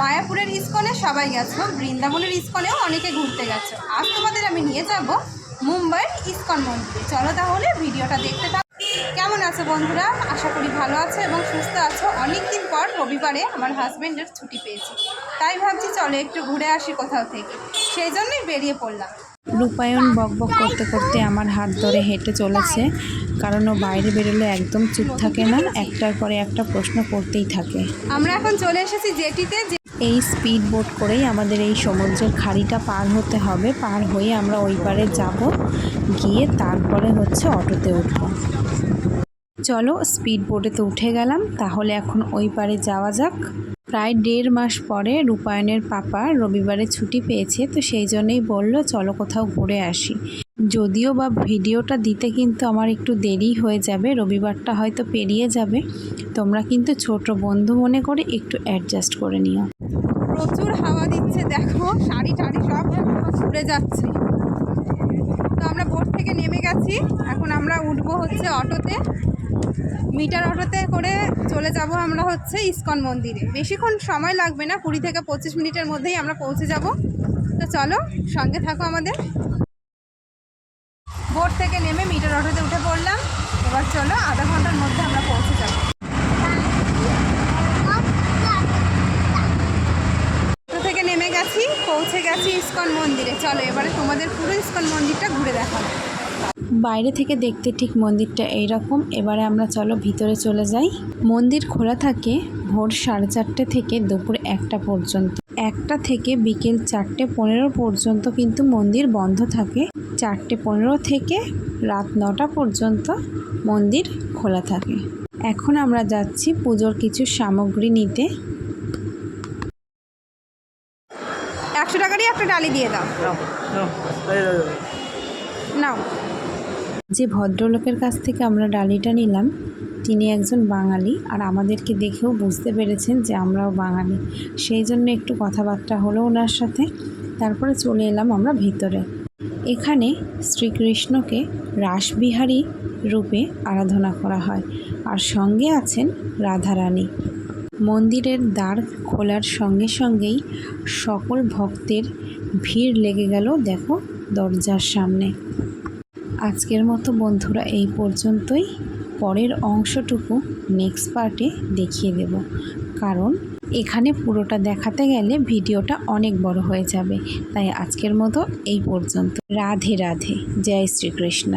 মায়াপুরের ইস্কনে সবাই গেছো বৃন্দাবনের ইস্কনেও অনেকে ঘুরতে গেছো। আজ তোমাদের আমি নিয়ে যাব মুম্বাইয়ের ইস্কন মন্দিরে। চলো তাহলে ভিডিওটা দেখতে থাকো। কেমন আছো বন্ধুরা? আশা করি ভালো আছো এবং সুস্থ আছো। অনেক দিন পর রবিবারে আমার হাজব্যান্ডের ছুটি পেয়েছি। তাই ভাবছি চলো একটু ঘুরে আসি কোথাও থেকে। সেই জন্যই বেরিয়ে পড়লাম। রূপায়ণ বকবক করতে করতে আমার হাত ধরে হেঁটে চলেছে। কারণ ও বাইরে বেরোলে একদম চুপ থাকে না। একটার পরে একটা প্রশ্ন করতেই থাকে। আমরা এখন চলে এসেছি জেটিতে। যে এই স্পিড বোট করেই আমাদের এই সমুদ্রের খাড়িটা পার হতে হবে। পার হয়ে আমরা ওই পারে যাব। গিয়ে তারপরে হচ্ছে অটোতে উঠবো। চলো স্পিড বোটেতে উঠে গেলাম। তাহলে এখন ওই পারে যাওয়া যাক। প্রায় দেড় মাস পরে রূপায়ণের পাপা রবিবারে ছুটি পেয়েছে, তো সেই জন্যই বলল, চলো কোথাও ঘুরে আসি। যদিও বা ভিডিওটা দিতে কিন্তু আমার একটু দেরি হয়ে যাবে। রবিবারটা হয়তো পেরিয়ে যাবে। তোমরা কিন্তু ছোট বন্ধু মনে করে একটু অ্যাডজাস্ট করে নিও। প্রচুর হাওয়া দিচ্ছে, দেখো, শাড়ি টাড়ি সব উড়ে যাচ্ছে। তো আমরা বোট থেকে নেমে গেছি, এখন আমরা উঠবো হচ্ছে অটোতে। মিটার অটোতে করে চলে যাব আমরা হচ্ছে ইস্কন মন্দিরে। বেশিক্ষণ সময় লাগবে না, কুড়ি থেকে পঁচিশ মিনিটের মধ্যেই আমরা পৌঁছে যাব। তো চলো, সঙ্গে থাকো আমাদের। বোট থেকে নেমে মিটার অটোতে উঠে পড়লাম। এবার চলো আধা ঘণ্টার মধ্যে আমরা পৌঁছে যাব অটো থেকে নেমে গেছি পৌঁছে গেছি ইস্কন মন্দিরে। চলো, এবারে তোমাদের পুরো ইস্কন মন্দিরটা ঘুরে দেখাবো বাইরে থেকে দেখতে ঠিক মন্দিরটা এইরকম। এবারে আমরা চলো ভিতরে চলে যাই। মন্দির খোলা থাকে ভোর সাড়ে চারটে থেকে দুপুর একটা পর্যন্ত। একটা থেকে বিকেল চারটে পনেরো পর্যন্ত কিন্তু মন্দির বন্ধ থাকে। চারটে পনেরো থেকে রাত নটা পর্যন্ত মন্দির খোলা থাকে। এখন আমরা যাচ্ছি পুজোর কিছু সামগ্রী নিতে। একটা ডালি দিয়ে দাও। নাও যে ভদ্রলোকের কাছ থেকে আমরা ডালিটা নিলাম তিনি একজন বাঙালি আর আমাদেরকে দেখেও বুঝতে পেরেছেন যে আমরাও বাঙালি। সেই জন্য একটু কথাবার্তা হলো ওনার সাথে তারপরে চলে এলাম আমরা ভিতরে। এখানে শ্রীকৃষ্ণকে রাসবিহারী রূপে আরাধনা করা হয় আর সঙ্গে আছেন রাধারানী। মন্দিরের দ্বার খোলার সঙ্গে সঙ্গেই সকল ভক্তের ভিড় লেগে গেল, দেখো দরজার সামনে। আজকের মতো বন্ধুরা, এই পর্যন্তই। পরের অংশটুকু নেক্সট পার্টে দেখিয়ে দেব। কারণ এখানে পুরোটা দেখাতে গেলে ভিডিওটা অনেক বড় হয়ে যাবে। তাই আজকের মতো এই পর্যন্ত। রাধে রাধে, জয় শ্রীকৃষ্ণ।